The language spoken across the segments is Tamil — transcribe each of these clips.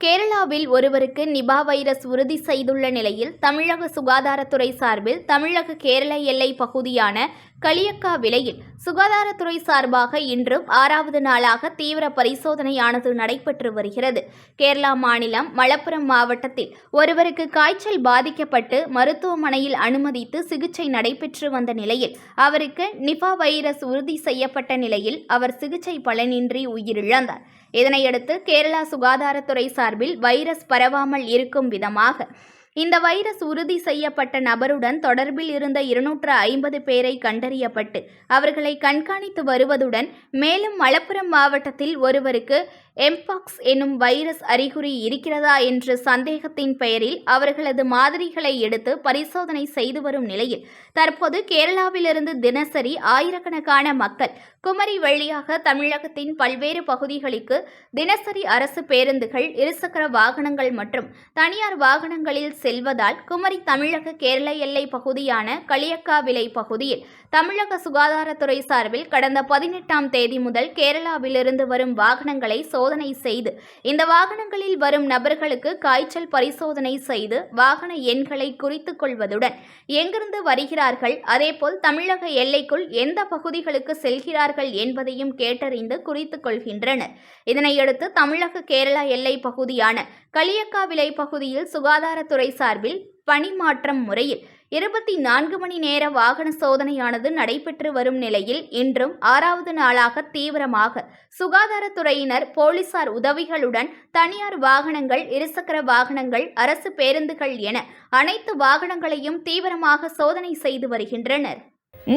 கேரளாவில் ஒருவருக்கு நிபா வைரஸ் உறுதி செய்துள்ள நிலையில் தமிழக சுகாதாரத்துறை சார்பில் தமிழக கேரள எல்லை பகுதியான களியக்கா விலையில் சுகாதாரத்துறை சார்பாக இன்றும் ஆறாவது நாளாக தீவிர பரிசோதனையானது நடைபெற்று வருகிறது. கேரளா மாநிலம் மலப்புரம் மாவட்டத்தில் ஒருவருக்கு காய்ச்சல் பாதிக்கப்பட்டு மருத்துவமனையில் அனுமதித்து சிகிச்சை நடைபெற்று வந்த நிலையில் அவருக்கு நிபா வைரஸ் உறுதி செய்யப்பட்ட நிலையில் அவர் சிகிச்சை பலனின்றி உயிரிழந்தார். இதனையடுத்து கேரளா சுகாதாரத்துறை சார்பில் வைரஸ் பரவாமல் இருக்கும் விதமாக இந்த வைரஸ் உறுதி செய்யப்பட்ட நபருடன் தொடர்பில் இருந்த இருநூற்று ஐம்பது பேரை கண்டறியப்பட்டு அவர்களை கண்காணித்து வருவதுடன் மேலும் மலப்புரம் மாவட்டத்தில் ஒருவருக்கு எம்பாக்ஸ் எனும் வைரஸ் அறிகுறி இருக்கிறதா என்ற சந்தேகத்தின் பெயரில் அவர்களது மாதிரிகளை எடுத்து பரிசோதனை செய்து வரும் நிலையில் தற்போது கேரளாவிலிருந்து தினசரி ஆயிரக்கணக்கான மக்கள் குமரி வழியாக தமிழகத்தின் பல்வேறு பகுதிகளுக்கு தினசரி அரசு பேருந்துகள் இருசக்கர வாகனங்கள் மற்றும் தனியார் வாகனங்களில் செல்வதால் குமரி தமிழக கேரள எல்லை பகுதியான களியக்காவிலை பகுதியில் தமிழக சுகாதாரத்துறை சார்பில் கடந்த பதினெட்டாம் தேதி முதல் கேரளாவிலிருந்து வரும் வாகனங்களை சோ சோதனை செய்து இந்த வாகனங்களில் வரும் நபர்களுக்கு காய்ச்சல் பரிசோதனை செய்து வாகன எண்களை குறித்துக் கொள்வதுடன் எங்கிருந்து வருகிறார்கள் அதேபோல் தமிழக எல்லைக்குள் எந்த பகுதிகளுக்கு செல்கிறார்கள் என்பதையும் கேட்டறிந்து குறித்துக் கொள்கின்றனர். இதனையடுத்து தமிழக கேரளா எல்லை பகுதியான களியக்காவிலை பகுதியில் சுகாதாரத்துறை சார்பில் பணிமாற்றம் முறையில் இருபத்தி நான்கு மணி நேர வாகன சோதனையானது நடைபெற்று வரும் நிலையில் இன்றும் ஆறாவது நாளாக தீவிரமாக சுகாதாரத்துறையினர் போலீசார் உதவிகளுடன் தனியார் வாகனங்கள் இருசக்கர வாகனங்கள் அரசு பேருந்துகள் என அனைத்து வாகனங்களையும் தீவிரமாக சோதனை செய்து வருகின்றனர்.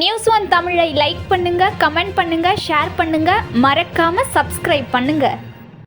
நியூஸ் ஒன் தமிழை லைக் பண்ணுங்க கமெண்ட் பண்ணுங்க ஷேர் பண்ணுங்க. மறக்காம சப்ஸ்கிரைப் பண்ணுங்க.